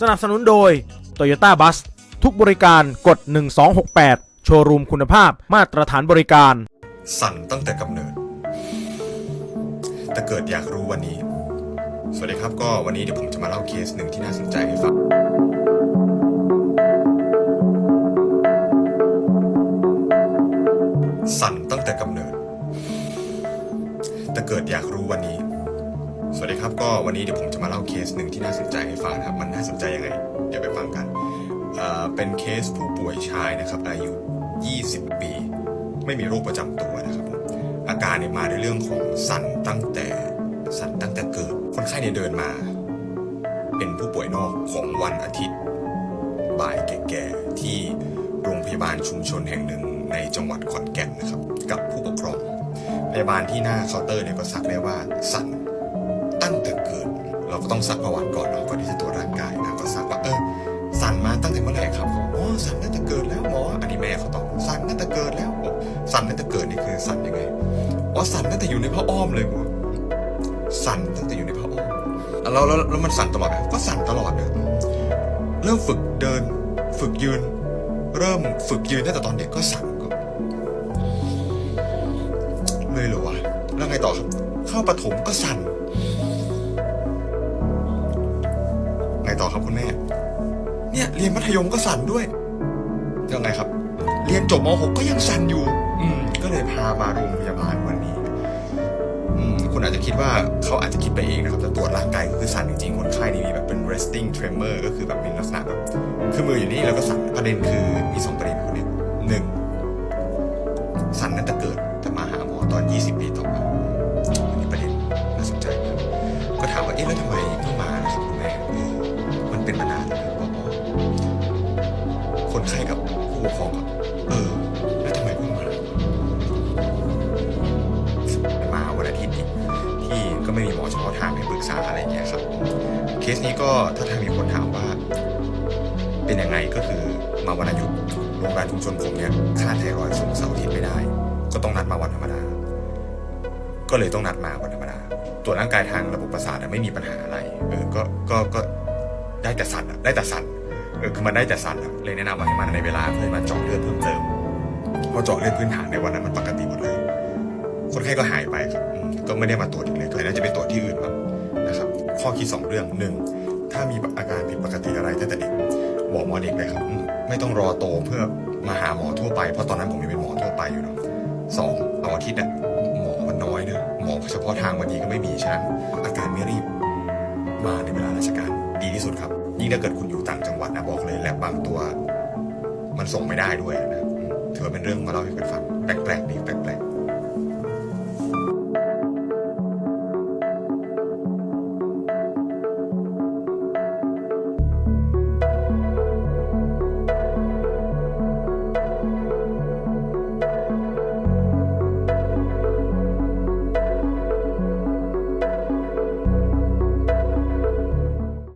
สนับสนุนโดย Toyota Bus ทุกบริการกด 1268 โชว์รูมคุณภาพมาตรฐานบริการ สั่นตั้งแต่กำเนิด แต่เกิดอยากรู้วันนี้ สวัสดีครับก็วันนี้เดี๋ยวผมจะมาเล่าเคสหนึ่งที่น่าสนใจให้ฟังสั่นตั้งแต่กำเนิด แต่เกิดอยากรู้วันนี้ สวัสดีครับก็วันนี้เดี๋ยวผมจะมาเล่าเคสหนึ่งที่น่าสนใจให้ฟังนะครับ มันน่าสนใจยังไง เดี๋ยวไปฟังกันเป็นเคสผู้ป่วยชายนะครับ อายุ 20 ปี ไม่มีโรคประจำตัวนะครับ อาการเนี่ยมาในเรื่องของสั่นตั้งแต่สั่นตั้งแต่เกิด คนไข้เนี่ยเดินมา เป็นผู้ป่วยนอกของวันอาทิตย์ บ่ายแก่ๆที่โรงพยาบาลชุมชนแห่งหนึ่งในจังหวัดขอนแก่นนะครับ กับผู้ปกครอง พยาบาลที่หน้าเคาน์เตอร์เนี่ยก็ซักได้ว่าสั่น เราก็ต้องซักประวัติก่อนเนาะก่อนที่จะตรวจร่างกายนะก็ซักว่าเออสั่นมาตั้งแต่เมื่อไหร่ครับเขาอ๋อสั่นตั้งแต่เกิดแล้วหมออันนี้แม่เขาตอบสั่นตั้งแต่เกิดแล้วสั่นตั้งแต่เกิดนี่คือสั่นยังไงอ๋อสั่นตั้งแต่อยู่ในผ้าอ้อมเลยบอสั่นตั้งแต่อยู่ในผ้าอ้อมแล้วแล้วแล้วมันสั่นตลอดก็สั่นตลอดนะเริ่มฝึกเดิน ฝึกยืน เริ่มฝึกยืนตั้งแต่ตอนเด็กก็สั่นก็เลยเหรอวะแล้วไงต่อครับ เข้าประถมก็สั่น ต่อครับคุณแม่ เนี่ยเรียนมัธยมก็สั่นด้วยยังไงครับ เรียนจบม .6 ก็ยังสั่นอยู่ อืม ก็เลยพามาโรงพยาบาลวันนี้ อืมคุณอาจจะคิดว่าเขาอาจจะคิดไปเองนะครับแต่ตรวจร่างกายก็คือสั่นจริงๆคนไข้นี่มีแบบเป็น resting tremor ก็คือแบบมีลักษณะแบบคือมืออยู่นี่แล้วก็สั่นประเด็นคือมีสองประเด็นคุณเนี่ยหนึ่งสั่นตั้งแต่เกิดแต่มาหาหมอตอน 20 ปีต่อมาอันนี้ประเด็นน่าสนใจมากก็ถามว่าเอ๊ะแล้วทำไม ผู้ปกครองกับเออ แล้วทำไมเพิ่งมามาวันอาทิตย์อีกที่ก็ไม่มีหมอเฉพาะทางให้ปรึกษาอะไรอย่างเงี้ยครับ เคสนี้ก็ถ้าทางมีคนถามว่า เป็นยังไงก็คือมาวันอายุโรงพยาบาลชุมชนผมเนี่ยค่าไทรอยด์สูงเสาร์อาทิตย์ไม่ได้ ก็ต้องนัดมาวันธรรมดา ก็เลยต้องนัดมาวันธรรมดาตรวจร่างกายทางระบบประสาทไม่มีปัญหาอะไร เออ ก็ ก็ ก็ได้แต่สั่นอะได้แต่สั่น เออคือมันได้แต่สั่นอะเลยแนะนำว่าให้มาในเวลาเพื่อมาเจาะเลือดเพิ่มเติมพราะเจาะเลือดพื้นฐานในวันนั้นมันปกติหมดเลย คนไข้ก็หายไปครับก็ไม่ได้มาตรวจอีกเลยก็เลยน่าจะไปตรวจที่อื่นบ้างนะครับ ข้อคิดสองเรื่องหนึ่งถ้ามีอาการผิดปกติอะไรตั้งแต่เด็กบอกหมอเด็กเลยครับ ไม่ต้องรอโตเพื่อมาหาหมอทั่วไปเพราะตอนนั้นผมยังเป็นหมอทั่วไปอยู่เนาะสองเอาอาทิตย์อะหมอมันน้อยเนะหมอเฉพาะทางวันนี้ก็ไม่มีฉะนั้นอาการไม่รีบมาในเวลาราชการ ดีที่สุดครับ ยิ่งถ้าเกิดคุณอยู่ต่างจังหวัดนะบอกเลยแลบบางตัว มันส่งไม่ได้ด้วยนะถือว่าเป็นเรื่องมาเล่าให้กันฟังแปลกๆดีแปลกๆ